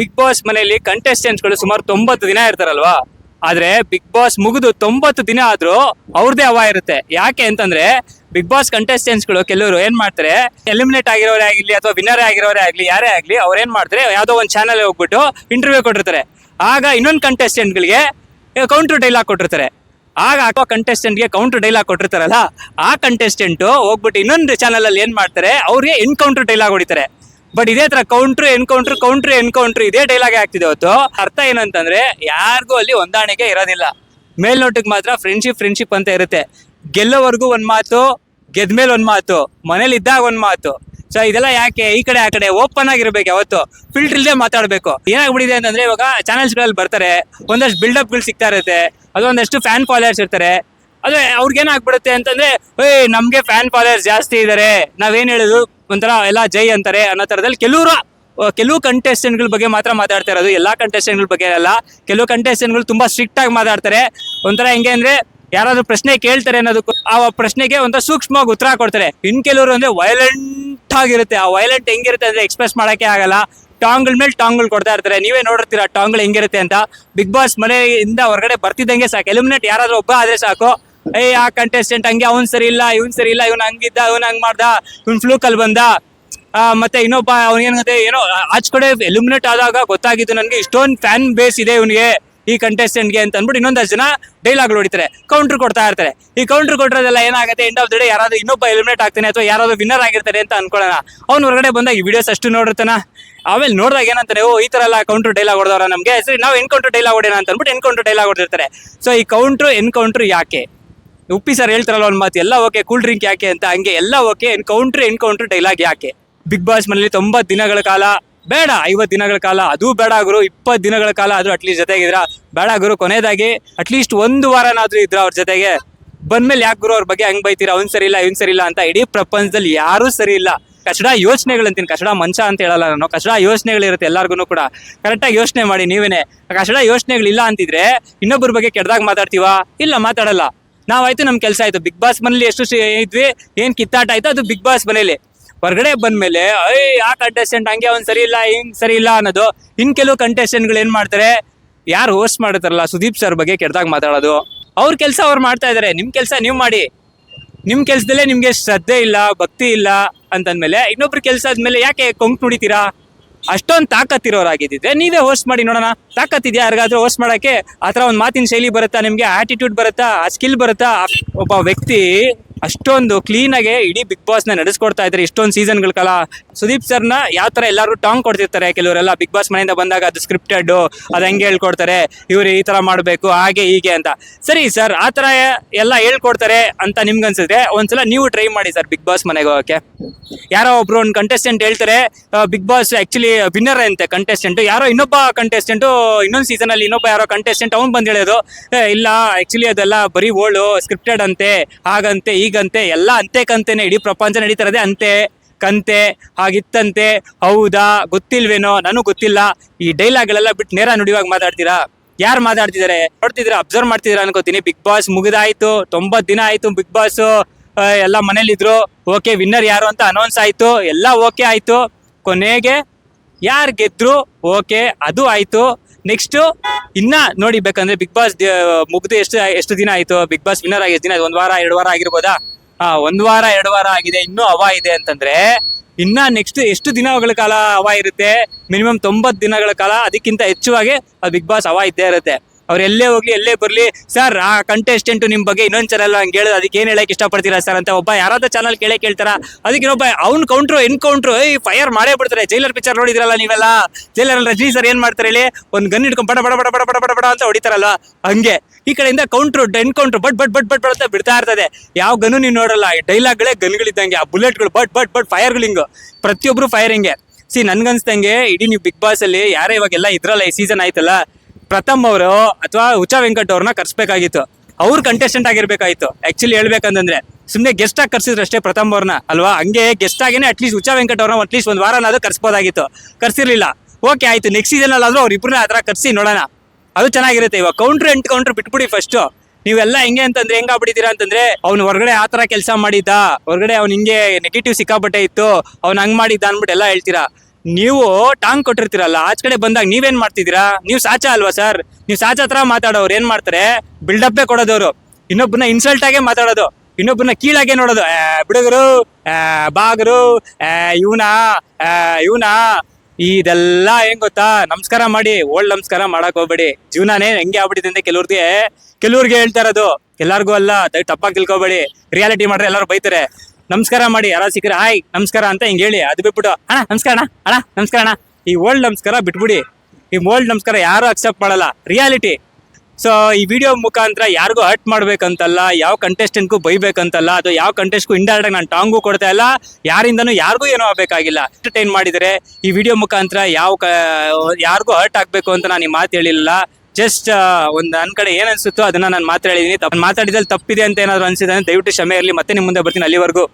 Big Boss ಮನೆಯಲ್ಲಿ ಕಂಟೆಸ್ಟೆಂಟ್ಸ್ಗಳು ಸುಮಾರು ತೊಂಬತ್ತು ದಿನ ಇರ್ತಾರಲ್ವಾ? ಆದ್ರೆ ಬಿಗ್ ಬಾಸ್ ಮುಗಿದು ತೊಂಬತ್ತು ದಿನ ಆದ್ರೂ ಅವ್ರದೇ ಹವಾ ಇರುತ್ತೆ. ಯಾಕೆ ಅಂತಂದ್ರೆ ಬಿಗ್ ಬಾಸ್ ಕಂಟೆಸ್ಟೆಂಟ್ಸ್ಗಳು ಕೆಲವರು ಏನ್ ಮಾಡ್ತಾರೆ ಎಲಿಮಿನೇಟ್ ಆಗಿರೋರೇ ಆಗಲಿ ಅಥವಾ ವಿನ್ನರ್ ಆಗಿರೋರೇ ಆಗಲಿ, ಯಾರೇ ಆಗಲಿ ಅವ್ರು ಏನ್ ಮಾಡ್ತಾರೆ, ಯಾವ್ದೋ ಒಂದು ಚಾನಲ್ ಹೋಗ್ಬಿಟ್ಟು ಇಂಟರ್ವ್ಯೂ ಕೊಟ್ಟಿರ್ತಾರೆ. ಆಗ ಇನ್ನೊಂದು ಕಂಟೆಸ್ಟೆಂಟ್ಗಳಿಗೆ ಕೌಂಟರ್ ಡೈಲಾಗ್ ಕೊಟ್ಟಿರ್ತಾರೆ. ಆಗ ಹಾಕೋ ಕಂಟೆಸ್ಟೆಂಟ್ಗೆ ಕೌಂಟರ್ ಡೈಲಾಗ್ ಕೊಟ್ಟಿರ್ತಾರಲ್ಲ, ಆ ಕಂಟೆಸ್ಟೆಂಟ್ ಹೋಗ್ಬಿಟ್ಟು ಇನ್ನೊಂದು ಚಾನಲ್ ಅಲ್ಲಿ ಏನ್ ಮಾಡ್ತಾರೆ, ಅವ್ರಿಗೆ ಎನ್ಕೌಂಟರ್ ಡೈಲಾಗ್ ಹೊಡಿತಾರೆ. ಬಟ್ ಇದೇ ತರ ಕೌಂಟ್ರ್ ಎನ್ಕೌಂಟ್ರ್ ಕೌಂಟ್ರ್ ಎನ್ಕೌಂಟ್ರ್ ಇದೇ ಡೈಲಾಗ್ ಆಗ್ತಿದೆ ಅವತ್ತು. ಅರ್ಥ ಏನಂತಂದ್ರೆ ಯಾರಿಗೂ ಅಲ್ಲಿ ಹೊಂದಾಣಿಕೆ ಇರೋದಿಲ್ಲ. ಮೇಲ್ನೋಟಕ್ಕೆ ಮಾತ್ರ ಫ್ರೆಂಡ್ಶಿಪ್ ಫ್ರೆಂಡ್ಶಿಪ್ ಅಂತ ಇರುತ್ತೆ. ಗೆಲ್ಲೋವರೆಗೂ ಒಂದ್ ಮಾತು, ಗೆದ್ಮೇಲೆ ಒಂದ್ ಮಾತು, ಮನೇಲಿ ಇದ್ದಾಗ ಒಂದ್ ಮಾತು. ಸೊ ಇದೆಲ್ಲ ಯಾಕೆ? ಈ ಕಡೆ, ಆ ಕಡೆ ಓಪನ್ ಆಗಿರ್ಬೇಕು ಯಾವತ್ತು. ಫಿಲ್ಟರ್ ಇಲ್ಲದೆ ಮಾತಾಡ್ಬೇಕು. ಏನಾಗ್ಬಿಟ್ಟಿದೆ ಅಂತಂದ್ರೆ ಇವಾಗ ಚಾನೆಲ್ಸ್ಗಳಲ್ಲಿ ಬರ್ತಾರೆ. ಒಂದಷ್ಟು ಬಿಲ್ಡಪ್ಗಳು ಸಿಗ್ತಾ ಇರುತ್ತೆ. ಅದೊಂದಷ್ಟು ಫ್ಯಾನ್ ಫಾಲೋಯರ್ಸ್ ಇರ್ತಾರೆ. ಅದೇ ಅವ್ರಿಗೇನಾಗ್ಬಿಡುತ್ತೆ ಅಂತಂದ್ರೆ, ಏಯ್, ನಮ್ಗೆ ಫ್ಯಾನ್ ಫಾಲೋಯರ್ಸ್ ಜಾಸ್ತಿ ಇದಾರೆ. ನಾವೇನ್ ಹೇಳುದು? ಒಂಥರ ಎಲ್ಲ ಜೈ ಅಂತಾರೆ ಅನ್ನೋ ತರದಲ್ಲಿ ಕೆಲವರು ಕೆಲವು ಕಂಟೆಸ್ಟೆಂಟ್ಗಳ ಬಗ್ಗೆ ಮಾತ್ರ ಮಾತಾಡ್ತಾ ಇರೋದು. ಎಲ್ಲಾ ಕಂಟೆಸ್ಟೆಂಟ್ಗಳ ಬಗ್ಗೆ ಅಲ್ಲ. ಕೆಲವು ಕಂಟೆಸ್ಟೆಂಟ್ಗಳು ತುಂಬಾ ಸ್ಟ್ರಿಕ್ಟ್ ಆಗಿ ಮಾತಾಡ್ತಾರೆ. ಒಂಥರ ಹೆಂಗೆ ಅಂದ್ರೆ, ಯಾರಾದ್ರೂ ಪ್ರಶ್ನೆ ಕೇಳ್ತಾರೆ ಅನ್ನೋದಕ್ಕೂ, ಆ ಪ್ರಶ್ನೆಗೆ ಒಂಥರ ಸೂಕ್ಷ್ಮವಾಗಿ ಉತ್ತರ ಕೊಡ್ತಾರೆ. ಇನ್ ಕೆಲವರು ಅಂದ್ರೆ ವೈಲೆಂಟ್ ಆಗಿರುತ್ತೆ. ಆ ವೈಲೆಂಟ್ ಹೆಂಗಿರುತ್ತೆ ಅಂದ್ರೆ ಎಕ್ಸ್ಪ್ರೆಸ್ ಮಾಡಕ್ಕೆ ಆಗಲ್ಲ. ಟಾಂಗ್ಗಳ ಮೇಲೆ ಟಾಂಗ್ಗಳು ಕೊಡ್ತಾ ಇರ್ತಾರೆ. ನೀವೇ ನೋಡಿರ್ತೀರಾ ಟಾಂಗ್ಗಳು ಹೆಂಗಿರುತ್ತೆ ಅಂತ. ಬಿಗ್ ಬಾಸ್ ಮನೆಯಿಂದ ಹೊರಗಡೆ ಬರ್ತಿದ್ದಂಗೆ ಸಾಕು. ಎಲಿಮಿನೇಟ್ ಯಾರಾದ್ರೂ ಒಬ್ಬ ಆದ್ರೆ ಸಾಕು. ಏ ಆ ಕಂಟೆಸ್ಟೆಂಟ್ ಹಂಗೆ ಅವ್ನ್ ಸರಿ ಇಲ್ಲ ಇವ್ನ್ ಸರಿ ಇಲ್ಲ ಇವ್ನ್ ಹಂಗಿದ್ದ ಇವ್ನ್ ಹಂಗ್ ಮಾಡ್ದ ಇವ್ನ್ ಫ್ಲೂಕಲ್ ಬಂದ. ಆ, ಮತ್ತೆ ಇನ್ನೊಬ್ಬ ಅವ್ನಿಗೇನಂತೆ ಏನೋ ಆಚ್ ಕಡೆ ಎಲಿಮಿನೇಟ್ ಆದಾಗ ಗೊತ್ತಾಗಿದ್ದು ನನಗೆ ಇಷ್ಟೊಂದು ಫ್ಯಾನ್ ಬೇಸ್ ಇದೆ ಇವನಿಗೆ ಈ ಕಂಟೆಸ್ಟೆಂಟ್ಗೆ ಅಂತ ಅಂದ್ಬಿಟ್ಟು ಇನ್ನೊಂದಷ್ಟು ಜನ ಡೈಲಾಗ್ ಹೊಡಿತಾರೆ ಕೌಂಟರ್ ಕೊಡ್ತಾ ಇರ್ತಾರೆ. ಈ ಕೌಂಟರ್ ಕೊಟ್ಟರೆಲ್ಲ ಏನಾಗುತ್ತೆ ಎಂಡ್ ಆಫ್ ದ ಡೇ ಯಾರಾದ್ರೂ ಇನ್ನೊಬ್ಬ ಎಲಿಮಿನೇಟ್ ಆಗ್ತಾನೆ ಅಥವಾ ಯಾರಾದ್ರೂ ವಿನ್ನರ್ ಆಗಿರ್ತಾರೆ ಅಂತ ಅನ್ಕೊಳ್ಳೋಣ. ಅವ್ನು ಹೊರಗಡೆ ಬಂದಾಗ ಈ ವಿಡಿಯೋಸ್ ಅಷ್ಟು ನೋಡಿರ್ತಾನ. ಆಮೇಲೆ ನೋಡಿದಾಗ ಏನಂತಾನೆ ಓ ಈ ತರ ಎಲ್ಲ ಕೌಂಟರ್ ಡೈಲಾಗ್ ಹೊಡೆದವ್ರ ನಮಗೆ. ಸರಿ ನಾವು ಎನ್ಕೌಂಟರ್ ಡೈಲಾಗ್ ಹೊಡೆಯೋಣ ಅಂತ ಅಂದ್ಬಿಟ್ಟು ಎನ್ಕೌಂಟರ್ ಡೈಲಾಗ್ ಹೊಡೆದಿರ್ತಾರೆ. ಸೊ ಈ ಕೌಂಟ್ರು ಎನ್ಕೌಂಟ್ರ್ ಯಾಕೆ? ಉಪ್ಪಿ ಸರ್ ಹೇಳ್ತಾರಲ್ಲ ಒಂದು ಮಾತು, ಎಲ್ಲ ಓಕೆ ಕೂಲ್ ಡ್ರಿಂಕ್ ಯಾಕೆ? ಅಂತ, ಹಂಗೆ, ಎಲ್ಲ ಓಕೆ ಎನ್ಕೌಂಟ್ರ್ ಎನ್ಕೌಂಟ್ರ್ ಡೈಲಾಗ್ ಯಾಕೆ? ಬಿಗ್ ಬಾಸ್ ಮನೇಲಿ ತೊಂಬತ್ತು ದಿನಗಳ ಕಾಲ, ಬೇಡ, ಐವತ್ತು ದಿನಗಳ ಕಾಲ, ಅದು ಬೇಡ ಗುರು, ಇಪ್ಪತ್ತು ದಿನಗಳ ಕಾಲ ಆದ್ರೂ ಅಟ್ಲೀಸ್ಟ್ ಜೊತೆಗಿದ್ರ. ಬೇಡ ಗುರು ಕೊನೆಯದಾಗಿ ಅಟ್ಲೀಸ್ಟ್ ಒಂದು ವಾರನಾದ್ರೂ ಇದ್ರ ಅವ್ರ ಜೊತೆಗೆ. ಬಂದ್ಮೇಲೆ ಯಾಕೆ ಗುರು ಅವ್ರ ಬಗ್ಗೆ ಹಂಗ್ ಬೈತೀರಾ? ಅವ್ನು ಸರಿ ಇಲ್ಲ, ಇವ್ನು ಸರಿ ಇಲ್ಲ ಅಂತ ಇಡೀ ಪ್ರಪಂಚದಲ್ಲಿ ಯಾರೂ ಸರಿ ಇಲ್ಲ. ಕಚಡ ಯೋಚನೆಗಳಂತೀನಿ ಕಚಡ ಮಂಚ ಅಂತ ಹೇಳಲ್ಲ ನಾನು. ಕಚಡ ಯೋಚನೆಗಳಿರುತ್ತೆ ಎಲ್ಲಾರ್ಗು ಕೂಡ. ಕರೆಕ್ಟಾಗಿ ಯೋಚನೆ ಮಾಡಿ ನೀವೇನೆ. ಕಚಡ ಯೋಚನೆಗಳಿಲ್ಲ ಅಂತಿದ್ರೆ ಇನ್ನೊಬ್ಬರ ಬಗ್ಗೆ ಕೆಟ್ಟದಾಗ ಮಾತಾಡ್ತೀವಾ? ಇಲ್ಲ, ಮಾತಾಡಲ್ಲ. ನಾವಾಯ್ತು ನಮ್ಮ ಕೆಲಸ ಆಯ್ತು. ಬಿಗ್ ಬಾಸ್ ಮನೇಲಿ ಎಷ್ಟು ಇದ್ವಿ, ಏನು ಕಿತ್ತಾಟ ಆಯ್ತು, ಅದು ಬಿಗ್ ಬಾಸ್ ಮನೇಲಿ. ಹೊರಗಡೆ ಬಂದ್ಮೇಲೆ ಐ ಆ ಕಂಟೆಸ್ಟೆಂಟ್ ಹಂಗೆ ಅವ್ನ್ ಸರಿ ಇಲ್ಲ, ಹಿಂಗ್ ಸರಿ ಇಲ್ಲ ಅನ್ನೋದು. ಇನ್ ಕೆಲವು ಕಂಟೆಸ್ಟೆಂಟ್ಗಳು ಏನ್ ಮಾಡ್ತಾರೆ, ಯಾರು ಹೋಸ್ಟ್ ಮಾಡ್ತಾರಲ್ಲ, ಸುದೀಪ್ ಸರ್ ಬಗ್ಗೆ ಕೆಟ್ಟದಾಗ ಮಾತಾಡೋದು. ಅವ್ರ ಕೆಲಸ ಅವ್ರು ಮಾಡ್ತಾ ಇದಾರೆ. ನಿಮ್ಮ ಕೆಲಸ ನೀವು ಮಾಡಿ. ನಿಮ್ಮ ಕೆಲ್ಸದಲ್ಲೇ ನಿಮಗೆ ಶ್ರದ್ಧೆ ಇಲ್ಲ, ಭಕ್ತಿ ಇಲ್ಲ ಅಂತಂದ್ಮೇಲೆ ಇನ್ನೊಬ್ರ ಕೆಲಸ ಆದ್ಮೇಲೆ ಯಾಕೆ ಕೊಂಕ್ ನುಡಿತೀರಾ? ಅಷ್ಟೊಂದು ತಾಕತ್ತಿರೋರಾಗಿದ್ದಿದ್ರೆ ನೀವೇ ಹೋಸ್ಟ್ ಮಾಡಿ ನೋಡೋಣ. ತಾಕತ್ತಿದ್ಯಾ ಯಾರಿಗಾದ್ರೂ ಹೋಸ್ಟ್ ಮಾಡಕ್ಕೆ? ಆ ಥರ ಒಂದು ಮಾತಿನ ಶೈಲಿ ಬರುತ್ತಾ ನಿಮಗೆ? ಆಟಿಟ್ಯೂಡ್ ಬರುತ್ತಾ? ಆ ಸ್ಕಿಲ್ ಬರುತ್ತಾ? ಒಬ್ಬ ವ್ಯಕ್ತಿ ಅಷ್ಟೊಂದು ಕ್ಲೀನ್ ಆಗಿ ಇಡೀ ಬಿಗ್ ಬಾಸ್ನ ನಡೆಸ್ಕೊಡ್ತಾ ಇದ್ದಾರೆ ಇಷ್ಟೊಂದು ಸೀಸನ್ಗಳ ಕಾಲ ಸುದೀಪ್ ಸರ್ನ ಯಾವ ಥರ ಎಲ್ಲರೂ ಟಾಂಗ್ ಕೊಡ್ತಿರ್ತಾರೆ ಕೆಲವರೆಲ್ಲ ಬಿಗ್ ಬಾಸ್ ಮನೆಯಿಂದ ಬಂದಾಗ ಅದು ಸ್ಕ್ರಿಪ್ಟೆಡ್ ಅದು ಹೆಂಗೆ ಹೇಳ್ಕೊಡ್ತಾರೆ ಇವ್ರು ಈ ತರ ಮಾಡಬೇಕು ಹಾಗೆ ಹೀಗೆ ಅಂತ. ಸರಿ ಸರ್ ಆ ತರ ಎಲ್ಲ ಹೇಳ್ಕೊಡ್ತಾರೆ ಅಂತ ನಿಮ್ಗೆ ಅನ್ಸುತ್ತೆ ಒಂದ್ಸಲ ನೀವು ಟ್ರೈ ಮಾಡಿ ಸರ್ ಬಿಗ್ ಬಾಸ್ ಮನೆಗೆ ಹೋಗಕ್ಕೆ. ಯಾರೋ ಒಬ್ರು ಒಂದು ಕಂಟೆಸ್ಟೆಂಟ್ ಹೇಳ್ತಾರೆ ಬಿಗ್ ಬಾಸ್ ಆ್ಯಕ್ಚುಲಿ ವಿನ್ನರ್ ಅಂತೆ ಕಂಟೆಸ್ಟೆಂಟ್ ಯಾರೋ ಇನ್ನೊಬ್ಬ ಕಂಟೆಸ್ಟೆಂಟ್ ಇನ್ನೊಂದು ಸೀಸನ್ ಅಲ್ಲಿ ಇನ್ನೊಬ್ಬ ಯಾರೋ ಕಂಟೆಸ್ಟೆಂಟ್ ಅವ್ನು ಬಂದು ಹೇಳೋದು "ಏ, ಇಲ್ಲ ಆ್ಯಕ್ಚುಲಿ ಅದೆಲ್ಲ ಬರೀ ಓಲ್ಡು ಸ್ಕ್ರಿಪ್ಟೆಡ್ ಅಂತೆ ಹಾಗಂತೆ ಈಗಂತೆ, ಎಲ್ಲ ಅಂತೆ ಕಂತೆನೆ, ಇಡೀ ಪ್ರಪಂಚ ನಡೀತಾರದೆ ಅಂತೆ, ಕಂತೆ ಹಾಗಿತ್ತಂತೆ, ಹೌದಾ, ಗೊತ್ತಿಲ್ವೇನೋ, ನನಗೂ ಗೊತ್ತಿಲ್ಲ. ಈ ಡೈಲಾಗ್ಗಳೆಲ್ಲ ಬಿಟ್ಟು ನೇರ ನುಡಿವಾಗ ಮಾತಾಡ್ತೀರಾ? ಯಾರು ಮಾತಾಡ್ತಿದ್ದಾರೆ ನೋಡ್ತಿದ್ರೆ ಅಬ್ಸರ್ವ್ ಮಾಡ್ತಿದ್ದೀರಾ ಅನ್ಕೋತೀನಿ. ಬಿಗ್ ಬಾಸ್ ಮುಗಿದಾಯ್ತು ತೊಂಬತ್ ದಿನ ಆಯ್ತು ಬಿಗ್ ಬಾಸ್. ಎಲ್ಲ ಮನೇಲಿದ್ರು ಓಕೆ, ವಿನ್ನರ್ ಯಾರು ಅಂತ ಅನೌನ್ಸ್ ಆಯ್ತು, ಎಲ್ಲ ಓಕೆ ಆಯ್ತು. ಕೊನೆಗೆ ಯಾರು ಗೆದ್ರು, ಓಕೆ, ಅದು ಆಯ್ತು. ನೆಕ್ಸ್ಟ್ ಇನ್ನ ನೋಡಿ, ಬೇಕಂದ್ರೆ ಬಿಗ್ ಬಾಸ್ ಮುಗ್ದು ಎಷ್ಟು ಎಷ್ಟು ದಿನ ಆಯ್ತು? ಬಿಗ್ ಬಾಸ್ ವಿನ್ನರ್ ಆಗಿ ಎಷ್ಟು ದಿನ? ಒಂದ್ ವಾರ, ಎರಡು ವಾರ ಆಗಿರ್ಬೋದಾ? ಹಾ, ಒಂದ್ ವಾರ, ಎರಡು ವಾರ ಆಗಿದೆ, ಇನ್ನೂ ಹವಾ ಇದೆ ಅಂತಂದ್ರೆ, ಇನ್ನ ನೆಕ್ಸ್ಟ್ ಎಷ್ಟು ದಿನಗಳ ಕಾಲ ಹವಾ ಇರುತ್ತೆ? ಮಿನಿಮಮ್ ತೊಂಬತ್ತು ದಿನಗಳ ಕಾಲ, ಅದಕ್ಕಿಂತ ಹೆಚ್ಚುವಾಗಿ ಬಿಗ್ ಬಾಸ್ ಹವಾ ಇದ್ದೇ ಇರುತ್ತೆ. ಅವ್ರು ಎಲ್ಲೇ ಹೋಗ್ಲಿ, ಎಲ್ಲೇ ಬರ್ಲಿ, ಸರ್, ಆ ಕಂಟೆಸ್ಟೆಂಟ್ ನಿಮ್ ಬಗ್ಗೆ ಇನ್ನೊಂದ್ ಚಾನಲ್ ಹಂಗೆ ಹೇಳೋದು. ಅದಕ್ಕೆ ಏನ್ ಹೇಳಕ್ ಇಷ್ಟಪಡ್ತೀರಾ ಸರ್ ಅಂತ ಒಬ್ಬ ಯಾರಾದ್ರೂ ಚಾನಲ್ ಕೇಳೇ ಕೇಳ್ತಾರ? ಅದಕ್ಕೆ ಇನ್ನೊಬ್ಬ ಅವ್ನ್ ಕೌಂಟ್ರು ಎನ್ಕೌಂಟ್ರು ಈ ಫೈರ್ ಮಾಡೇ ಬಿಡ್ತಾರೆ. ಜೈಲರ್ ಪಿಕ್ಚರ್ ನೋಡಿದ್ರಲ್ಲ ನೀವೆಲ್ಲ? ಜೈಲರ್ ರಜನಿ ಸರ್ ಏನ್ ಮಾಡ್ತಾರೆ ಹೇಳಿ? ಒಂದ್ ಗನ್ ಹಿಡ್ಕೊಂಡ್ ಬಡ ಬಡ ಬಡ ಬಡ ಬಡ ಬಡ ಅಂತ ಹೊಡಿತಾರಲ್ವಾ? ಹಂಗೆ. ಈ ಕಡೆಯಿಂದ ಕೌಂಟ್ರು ಎನ್ಕೌಂಟ್ರು ಬಟ್ ಬಟ್ ಬಟ್ ಬಟ್ ಬಟ್ ಅಂತ ಬಿಡ್ತಾ ಇರ್ತದೆ. ಯಾವ ಗನ್ನು ನೀವು ನೋಡಲ್ಲ ಡೈಲಾಗ್ಗಳೇ ಗನ್ಗಳಿದ್ದಂಗೆ ಆ ಬುಲೆಟ್ಗಳು ಬಟ್ ಬಟ್ ಬಟ್ ಫೈರ್ಗಳು ಹಿಂಗು. ಪ್ರತಿಯೊಬ್ರು ಫೈರಿಂಗೆ ಸಿ ನನ್ಗನ್ಸ್ದಂಗೆ, ಇಡೀ ನೀವು ಬಿಗ್ ಬಾಸ್ ಅಲ್ಲಿ, ಯಾರೇ ಇವಾಗೆಲ್ಲ ಇದ್ರಲ್ಲ ಈ ಸೀಸನ್ ಆಯ್ತಲ್ಲ ಪ್ರಥಮ್ ಅವರು ಅಥವಾ ಹುಚಾ ವೆಂಕಟ್ ಅವ್ರನ್ನ ಕರ್ಸ್ಬೇಕಾಗಿತ್ತು. ಅವ್ರು ಕಂಟೆಸ್ಟೆಂಟ್ ಆಗಿರ್ಬೇಕಾಯ್ತು ಆಕ್ಚುಲಿ ಹೇಳ್ಬೇಕಂತಂದ್ರೆ, ಸುಮ್ನೆ ಗೆಸ್ಟ್ ಆಗಿ ಕರ್ಸಿದ್ರು ಅಷ್ಟೇ ಪ್ರಥಮ್ ಅವ್ರನ್ನ, ಅಲ್ವಾ? ಹಂಗೆ ಗೆಸ್ಟ್ ಆಗೇನೆ ಅಟ್ಲೀಸ್ಟ್ ಹುಚಾ ವೆಂಕಟ್ ಅವ್ರನ್ನ ಅಟ್ಲೀಸ್ಟ್ ಒಂದ್ ವಾರನಾದ್ರೂ ಕರ್ಸ್ಬೋದಾಗಿತ್ತು. ಕರ್ಸಿರ್ಲಿಲ್ಲ. ಓಕೆ ಆಯ್ತು ನೆಕ್ಸ್ಟ್ ಸೀಸನ್ ಅಲ್ಲಾದ್ರೂ ಅವ್ರ ಇಬ್ಬರನ್ನ ಆತರ ಕರ್ಸಿ ನೋಡೋಣ. ಅದು ಚೆನ್ನಾಗಿರುತ್ತೆ. ಇವಾಗ ಕೌಂಟ್ರ್ ಎಂಟ್ ಕೌಂಟ್ರ್ ಬಿಟ್ಬಿಡಿ ಫಸ್ಟ್ ನೀವೆಲ್ಲ ಹೆಂಗೆ ಅಂತಂದ್ರೆ ಹೆಂಗ ಆಗ್ಬಿಟ್ಟಿದ್ದೀರಾ ಅಂತಂದ್ರೆ, ಅವ್ನು ಹೊರಗಡೆ ಆ ತರ ಕೆಲಸ ಮಾಡಿದ್ದ. ಹೊರಗಡೆ ಅವ್ನು ಹಿಂಗೆ ನೆಗೆಟಿವ್ ಸಿಕ್ಕಾಪಟ್ಟೆ ಇತ್ತು. ಅವ್ನು ಹಂಗ್ ಮಾಡಿದ್ದ ಅನ್ಬಿಟ್ಟು ಎಲ್ಲ ಹೇಳ್ತೀರಾ. ನೀವು ಟಾಂಗ್ ಕೊಟ್ಟಿರ್ತೀರಲ್ಲ, ಆಚ ಕಡೆ ಬಂದಾಗ ನೀವೇನ್ ಮಾಡ್ತಿದ್ದೀರಾ? ನೀವು ಸಾಚ ಅಲ್ವಾ ಸರ್? ನೀವು ಸಾಚ ಹತ್ರ ಮಾತಾಡೋರು ಏನ್ ಮಾಡ್ತಾರೆ? ಬಿಲ್ಡಪ್ಪೇ ಕೊಡೋದವ್ರು. ಇನ್ನೊಬ್ಬನ ಇನ್ಸಲ್ಟ್ ಆಗೇ ಮಾತಾಡೋದು. ಇನ್ನೊಬ್ಬನ ಕೀಳಾಗೆ ನೋಡೋದು. ಬಿಡುಗರು ಬಾಗರು ಇವನಾ ಇವನಾ. ಇದೆಲ್ಲ ಹೆಂಗ್ ಗೊತ್ತಾ? ನಮಸ್ಕಾರ ಮಾಡಿ ಓಲ್ಡ್ ನಮಸ್ಕಾರ ಮಾಡಕ್ ಹೋಗ್ಬೇಡಿ. ಜೀವನನೇ ಹೆಂಗೆ ಆಗ್ಬಿಟ್ಟಿದೆ ಅಂತ ಕೆಲವ್ರಿಗೆ ಕೆಲವ್ರಿಗೆ ಹೇಳ್ತಾ ಇರೋದು. ಎಲ್ಲಾರ್ಗೂ ಅಲ್ಲ ತಪ್ಪಾಗಿ ತಿಳ್ಕೊಬೇಡಿ. ರಿಯಾಲಿಟಿ ಮಾಡ್ರೆ ಎಲ್ಲರೂ ಬೈತಾರೆ. ನಮಸ್ಕಾರ ಮಾಡಿ ಯಾರ ಸಿಕ್ಕರೆ ಹಾಯ್, ನಮಸ್ಕಾರ ಅಂತ ಹಿಂಗೆ ಹೇಳಿ, ಅದು ಬಿಟ್ಬಿಟ್ಟು, ಅಣ್ಣ, ನಮಸ್ಕಾರ ಅಣ್ಣ ಅಣ್ಣ, ನಮಸ್ಕಾರ ಅಣ್ಣ. ಈ ಓಲ್ಡ್ ನಮಸ್ಕಾರ ಬಿಟ್ಬಿಡಿ. ಈ ಓಲ್ಡ್ ನಮಸ್ಕಾರ ಯಾರು ಅಕ್ಸೆಪ್ಟ್ ಮಾಡಲ್ಲ. ರಿಯಾಲಿಟಿ ಸೊ ಈ ವಿಡಿಯೋ ಮುಖಾಂತರ ಯಾರಿಗೂ ಹರ್ಟ್ ಮಾಡ್ಬೇಕಂತಲ್ಲ, ಯಾವ ಕಂಟೆಸ್ಟೆಂಟ್ಗೂ ಬೈಬೇಕಂತಲ್ಲ, ಅದು ಯಾವ ಕಂಟೆಸ್ಟ್ಗೂ ಇಂಡೈರೆಕ್ಟ್ ನಾನು ಟಾಂಗು ಕೊಡ್ತಾ ಇಲ್ಲ, ಯಾರಿಂದನೂ ಯಾರಿಗೂ ಏನೂ ಆಗಬೇಕಾಗಿಲ್ಲ. ಎಂಟರ್ಟೈನ್ ಮಾಡಿದರೆ, ಈ ವಿಡಿಯೋ ಮುಖಾಂತರ ಯಾವ ಯಾರಿಗೂ ಹರ್ಟ್ ಆಗಬೇಕು ಅಂತ ನಾನು ಈ ಮಾತು ಹೇಳಿಲ್ಲ. ಜಸ್ಟ್ ಒಂದು ನನ್ನ ಕಡೆ ಏನು ಅನ್ಸುತ್ತೋ ಅದನ್ನ ನಾನು ಮಾತಾಡಿದೀನಿ ತಪ್ಪು ಮಾತಾಡಿದಲ್ಲಿ ತಪ್ಪಿದೆ ಅಂತ ಏನಾದ್ರು ಅನ್ಸಿದ್ರೆ ದಯವಿಟ್ಟು ಕ್ಷಮೆ ಇರಲಿ. ಮತ್ತೆ ನಿಮ್ಮ ಮುಂದೆ ಬರ್ತೀನಿ ಅಲ್ಲಿವರೆಗೂ.